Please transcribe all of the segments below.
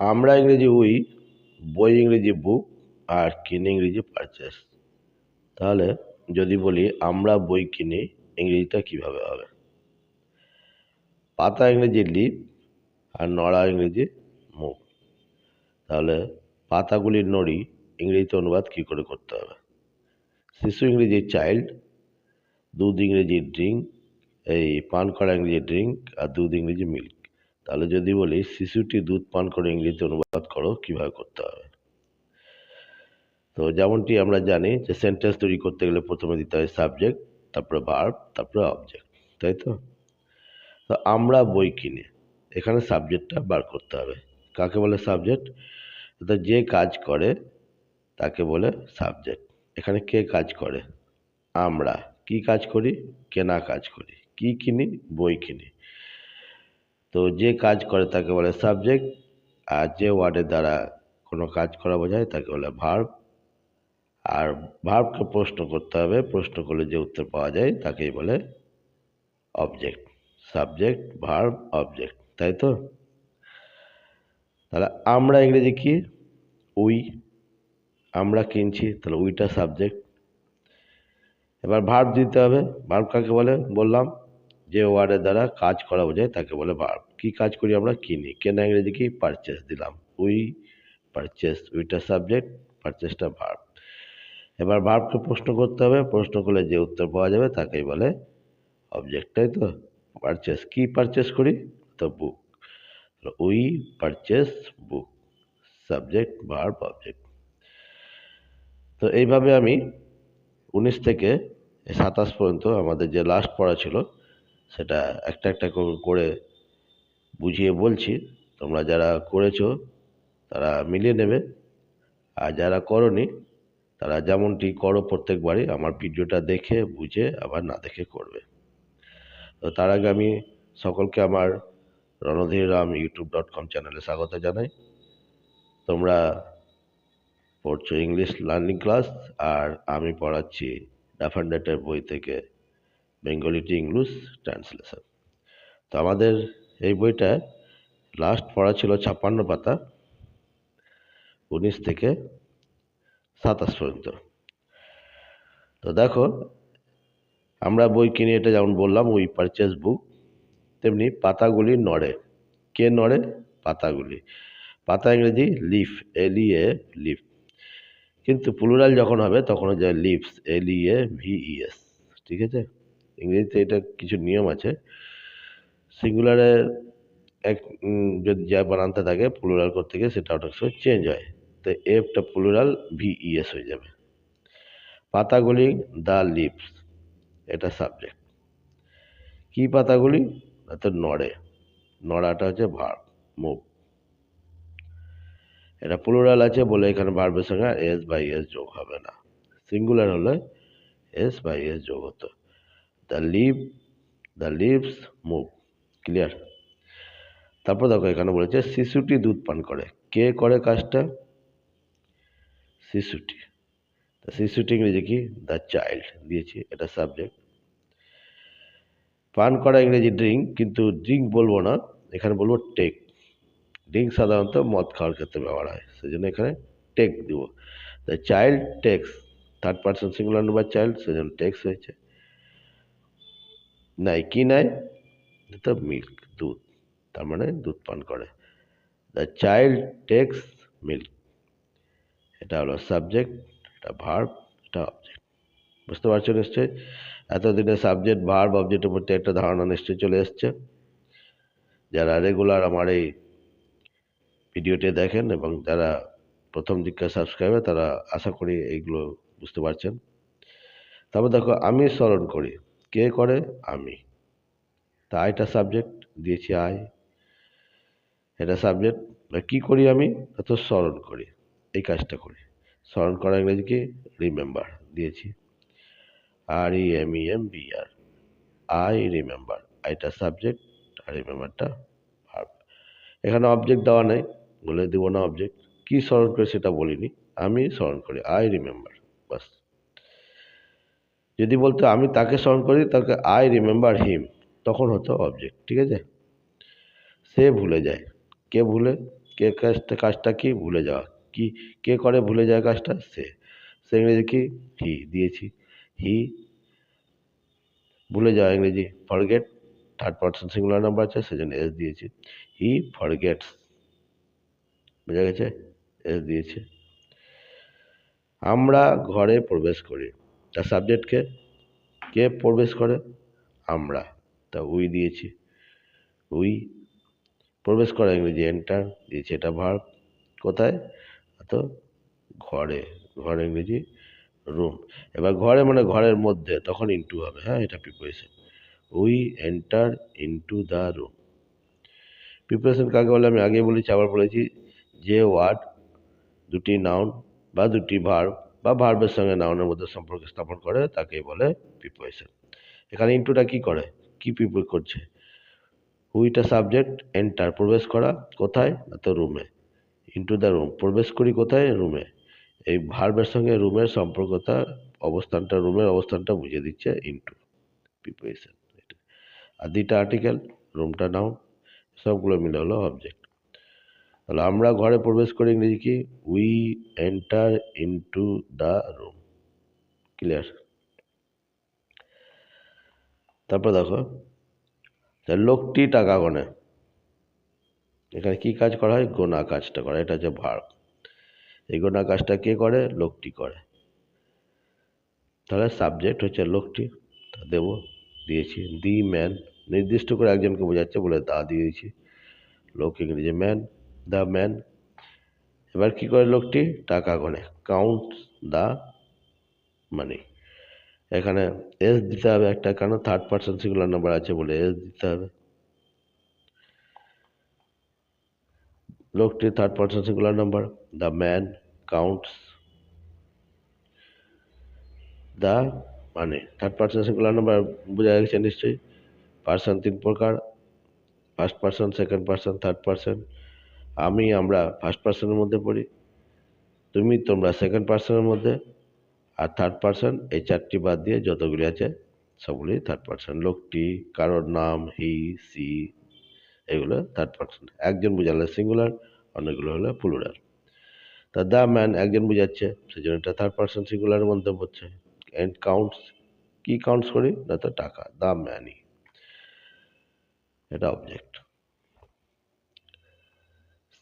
আমরা ইংরেজি উই বই ইংরেজি বুক আর কিনে ইংরেজি পারচেস তাহলে যদি বলি আমরা বই কিনি, ইংরেজিটা কীভাবে হবে? পাতা ইংরেজি লিপ আর নড়া ইংরেজি মুখ। তাহলে পাতাগুলির নড়ি ইংরেজিতে অনুবাদ কী করে করতে হবে? শিশু ইংরেজি চাইল্ড দুধ ইংরেজি ড্রিঙ্ক এই পান করা ইংরেজি ড্রিঙ্ক আর দুধ ইংরেজি মিল্ক তাহলে যদি বলি, শিশুটি দুধ পান করে ইংরেজিতে অনুবাদ করো, কীভাবে করতে হবে? তো যেমনটি আমরা জানি যে সেন্টেন্স তৈরি করতে গেলে প্রথমে দিতে হয় সাবজেক্ট তারপরে ভার্ব তারপরে অবজেক্ট তাই তো? তো আমরা বই কিনি, এখানে সাবজেক্টটা বার করতে হবে। কাকে বলে সাবজেক্ট তো যে কাজ করে, তাকে বলে সাবজেক্ট এখানে কে কাজ করে? আমরা। কি কাজ করি? কেনা কাজ করি। কি কিনি? বই কিনি। তো যে কাজ করে তাকে বলে সাবজেক্ট আর যে ওয়ার্ডের দ্বারা কোনো কাজ করা বোঝায় তাকে বলে ভার্ব আর ভার্বকে প্রশ্ন করতে হবে, প্রশ্ন করলে যে উত্তর পাওয়া যায় তাকেই বলে অবজেক্ট সাবজেক্ট ভার্ব অবজেক্ট তাই তো? তাহলে আমরা ইংরেজি কি? উই, আমরা কিনছি, তাহলে উইটা সাবজেক্ট এবার ভার্ব দিতে হবে ভার্ব কাকে বলে? বললাম। যে ওয়ার্ডের দ্বারা কাজ করা বোঝায়, তাকে বলে ভার্ব কী কাজ করি আমরা? কিনি। কেনা ইংরেজি কি পারচেস দিলাম। উই পারচেস উইটা সাবজেক্ট পারচেসটা ভার্ব এবার ভার্বকে প্রশ্ন করতে হবে। প্রশ্ন করলে যে উত্তর পাওয়া যাবে, তাকেই বলে অবজেক্ট তাই তো? পারচেস কী পারচেস করি? তো book we purchase book subject verb object তো এইভাবে আমি উনিশ থেকে সাতাশ পর্যন্ত আমাদের যে লাস্ট পড়া ছিল সেটা একটা একটা করে বুঝিয়ে বলছি। তোমরা যারা করেছ, তারা মিলিয়ে নেবে। আর যারা করনি, তারা যেমনটি করো প্রত্যেকবারই আমার ভিডিওটা দেখে, বুঝে, আবার না দেখে করবে। তো তার আগে আমি সকলকে আমার Randhir Ram YouTube dot com চ্যানেলে স্বাগত জানাই। তোমরা পড়ছো ইংলিশ লার্নিং ক্লাস, আর আমি পড়াচ্ছি ডাফান্ডেটের বই থেকে। বেঙ্গলি টু ইংলিশ ট্রান্সলেশন তো আমাদের এই বইটা লাস্ট পড়া ছিল ছাপ্পান্ন পাতা, উনিশ থেকে সাতাশ পর্যন্ত। তো দেখো, আমরা বই কিনে এটা যেমন বললাম উই পারচেস বুক তেমনি পাতাগুলি নড়ে। কে নড়ে? পাতাগুলি। পাতা ইংরেজি leaf L E A leaf কিন্তু প্লুরাল যখন হবে, তখন হয়ে যায় leaves L E A V E S ঠিক আছে? ইংরেজিতে এটা কিছু নিয়ম আছে। সিঙ্গুলারে এক যদি যা বানানতে থাকে প্লুরাল করতে গিয়ে সেটা অনেক সময় চেঞ্জ হয়। তো এফটা প্লুরাল ভি ই এস হয়ে যাবে। পাতাগুলি দ্য লিভস এটা সাবজেক্ট কি পাতাগুলি? তো নড়ে। নড়াটা হচ্ছে ভার্ব মুভ এটা প্লুরাল আছে বলে এখানে ভার্বের সঙ্গে এস বাই এস যোগ হবে না। সিঙ্গুলার হলে এস বাই এস যোগ হতো। The leave the leaves move clear তারপর দেখো, এখানে বলেছে শিশুটি দুধ পান করে। কে করে কাজটা? শিশুটি। শিশুটি ইংরেজি কি? দ্য চাইল্ড দিয়েছি, এটা সাবজেক্ট পান করা ইংরেজি ড্রিঙ্ক কিন্তু ড্রিঙ্ক বলব না, এখানে বলব টেক ড্রিঙ্ক সাধারণত মদ খাওয়ার ক্ষেত্রে ব্যবহার হয় সেই জন্য এখানে টেক দিব। The child takes third person singular number child সেজন্য টেক্স হয়েছে। নাই কি নাই? তো মিল্ক দুধ। তার মানে দুধ পান করে। দ্য চাইল্ড টেক্স মিল্ক এটা হলো সাবজেক্ট এটা ভার্ব এটা অবজেক্ট বুঝতে পারছ নিশ্চয়ই? এতদিনে সাবজেক্ট ভার্ব অবজেক্টের প্রতি একটা ধারণা নিশ্চয়ই চলে এসছে। যারা রেগুলার আমার এই ভিডিওটি দেখেন এবং যারা প্রথম দিককার সাবস্ক্রাইবার তারা আশা করি এইগুলো বুঝতে পারছেন। তারপর দেখো, আমি স্মরণ করি। কে করে? আমি। তা আইটা সাবজেক্ট দিয়েছি আই এটা সাবজেক্ট কি করি আমি? তো স্মরণ করি। এই কাজটা করি। স্মরণ করা ইংরেজি কি? রিমেম্বার দিয়েছি। R E M E M B R I remember আইটা সাবজেক্ট আর রিমেম্বারটা ভার্ব এখানে অবজেক্ট দেওয়া নেই। বলে দেবো না অবজেক্ট কী স্মরণ করে সেটা বলিনি। আমি স্মরণ করি। আই রিমেম্বার বাস। যদি বলতো আমি তাকে স্মরণ করি, তাকে আই রিমেম্বার হিম তখন হতো অবজেক্ট ঠিক আছে? সে ভুলে যায়। কে ভুলে? কে কাজটা কাজটা কি? ভুলে যাওয়া। কি, কে করে ভুলে যায় কাজটা? সে। সে ইংরেজি কি? হি দিয়েছি। হি ভুলে যাওয়া ইংরেজি। Forget third person singular number আছে, সেজন্য এস দিয়েছি। হি ফরগেটস বোঝা গেছে? এস দিয়েছে। আমরা ঘরে প্রবেশ করি। তার সাবজেক্টকে কে প্রবেশ করে? আমরা। তা উই দিয়েছি। উই প্রবেশ করা ইংরেজি এন্টার দিয়েছি এটা ভার্ব কোথায়? তো ঘরে। ঘরে ইংরেজি রুম এবার ঘরে মানে ঘরের মধ্যে, তখন ইন্টু হবে। হ্যাঁ এটা preparation we enter into the room. Preparation কাকে বলে? আমি আগে বলেছি, আবার বলেছি যে ওয়ার্ড, দুটি নাউন বা দুটি ভার্ব বা ভার্বের সঙ্গে নাউনের মধ্যে সম্পর্ক স্থাপন করে তাকে বলে প্রিপারেশন এখানে ইন্টুটা কি করে? কি প্রিপেয়ার করছে? হুইটা সাবজেক্ট এন্টার প্রবেশ করা, কোথায়? না তো রুমে ইন্টু দ্য রুম প্রবেশ করি কোথায়? রুমে এই ভার্বের সঙ্গে রুমের সম্পর্কতা অবস্থানটা, রুমের অবস্থানটা বুঝিয়ে দিচ্ছে ইনটু প্রিপারেশন আর দুইটা আর্টিকেল রুমটা নাউন সবগুলো মিলে হলো অবজেক্ট তাহলে আমরা ঘরে প্রবেশ করি ইংরেজি কি? We enter into the room clear তারপর দেখো লোকটি টাকা গনে এখানে কি কাজ করা হয়? গোনা কাজটা করা। এটা হচ্ছে ভার্ব এই গোনা কাজটা কে করে? লোকটি করে। তাহলে সাবজেক্ট হচ্ছে লোকটি। দেবো, দিয়েছি। দি ম্যান নির্দিষ্ট করে একজনকে বোঝাচ্ছে, বলে দা দিয়েছি। লোক ইংরেজি ম্যান দ্য ম্যান। এবার কি করে লোকটি? টাকা গণে কাউন্ট দ্য মানি। এখানে এস দিতে হবে একটা কেন? থার্ড পার্সন সিঙ্গুলার নাম্বার আছে বলে এস দিতে হবে। লোকটি third person singular number the man counts the মানে থার্ড পার্সন সিঙ্গুলার নাম্বার বোঝা গেছে নিশ্চয়ই। পার্সন তিন প্রকার। First person second person third person আমি আমরা ফার্স্ট পার্সনের মধ্যে পড়ি, তুমি তোমরা সেকেন্ড পার্সনের মধ্যে, আর থার্ড পার্সন এই চারটি বাদ দিয়ে যতগুলি আছে, সবগুলি থার্ড পার্সন লোকটি, কারোর নাম হি সি এগুলো থার্ড পার্সন একজন বোঝালে সিঙ্গুলার অনেকগুলো হলো প্লুরাল তা দ্য ম্যান একজন বোঝাচ্ছে সেই জন্য এটা থার্ড পার্সন সিঙ্গুলারের মধ্যে পড়ছে। অ্যান্ড কাউন্টস কি কাউন্টস করি? না তো টাকা দ্য ম্যানই এটা অবজেক্ট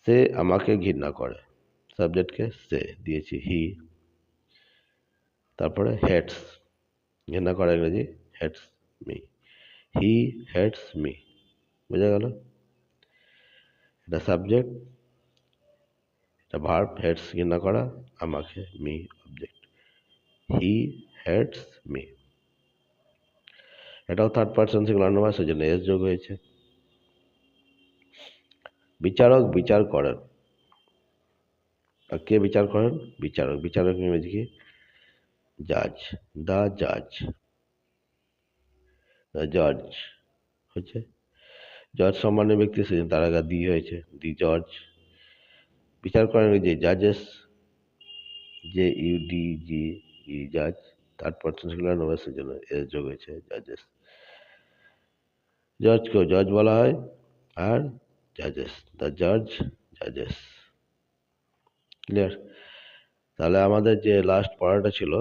সে আমাকে ঘৃণা করে। সাবজেক্টকে সে দিয়েছি হি তারপরে হেডস ঘৃণা করে ইংরেজি hates me he hates me বোঝা গেল? এটা সাবজেক্ট এটা ভার্ব হেডস ঘৃণা করা, আমাকে me object he hates me এটাও থার্ড পার্সন সিঙ্গুলার নাম্বার সেজন্য এস যোগ হয়েছে। বিচারক বিচার করেন। আর কে বিচার করেন? বিচারক। বিচারক ইংরেজি কি? জাজ। দ্য জাজ। জজ। হচ্ছে? জজ সম্মানের ব্যক্তি সেজন্য তার আগে দি হয়েছে। দি জজ। বিচার করেন যে জাজেস যে ইউ ডি জি ই জাজ। থার্ড পার্সন সিঙ্গুলার নাম্বার সেজন্য এস যোগ হয়েছে, জাজেস। জজকেও জজ বলা হয়। আর জাজেস দ্য জাজ জাজেস ক্লিয়ার তাহলে আমাদের যে লাস্ট পড়াটা ছিল,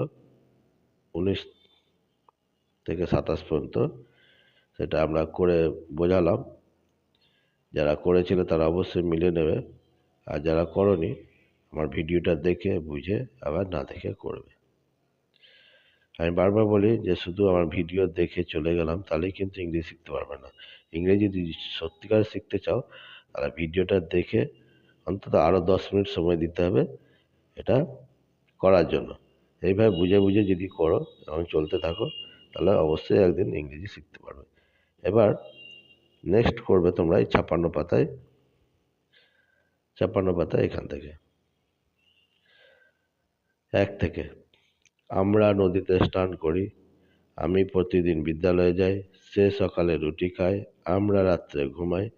উনিশ থেকে সাতাশ পর্যন্ত, সেটা আমরা করে বোঝালাম। যারা করেছিল তারা অবশ্যই মিলে নেবে। আর যারা করনি, আমার ভিডিওটা দেখে, বুঝে, আবার না দেখে করবে। আমি বারবার বলি যে, শুধু আমার ভিডিও দেখে চলে গেলাম, তাহলেই কিন্তু ইংলিশ শিখতে পারবে না। ইংরেজি যদি সত্যিকার শিখতে চাও, তাহলে ভিডিওটা দেখে অন্তত আরও দশ মিনিট সময় দিতে হবে এটা করার জন্য। এইভাবে বুঝে বুঝে যদি করো এবং চলতে থাকো, তাহলে অবশ্যই একদিন ইংরেজি শিখতে পারবে। এবার নেক্সট করবে তোমরা এই ছাপ্পান্ন পাতায় ছাপ্পান্ন পাতা এখান থেকে। এক থেকে। আমরা নদীতে স্নান করি। আমি প্রতিদিন বিদ্যালয়ে যাই, সে সকালে রুটি খায়, আমরা রাত্রে ঘুমাই।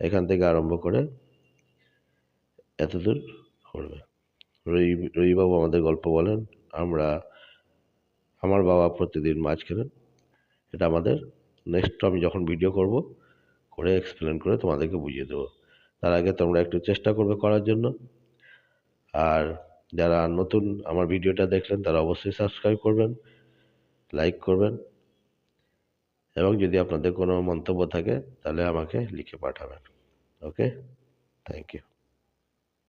এখান থেকে আরম্ভ করে এতদূর করবে। রবি রবিবাবু আমাদের গল্প বলেন, আমরা, আমার বাবা প্রতিদিন মাছ খেলেন। এটা আমাদের নেক্সট আমি যখন ভিডিও করব, করে এক্সপ্লেন করে তোমাদেরকে বুঝিয়ে দেবো। তার আগে তোমরা একটু চেষ্টা করবে করার জন্য। আর যারা নতুন আমার ভিডিওটা দেখলেন, তারা অবশ্যই সাবস্ক্রাইব করবেন। লাইক করবেন। এবং যদি আপনাদের কোনো মন্তব্য থাকে, তাহলে আমাকে লিখে পাঠাবেন। Okay thank you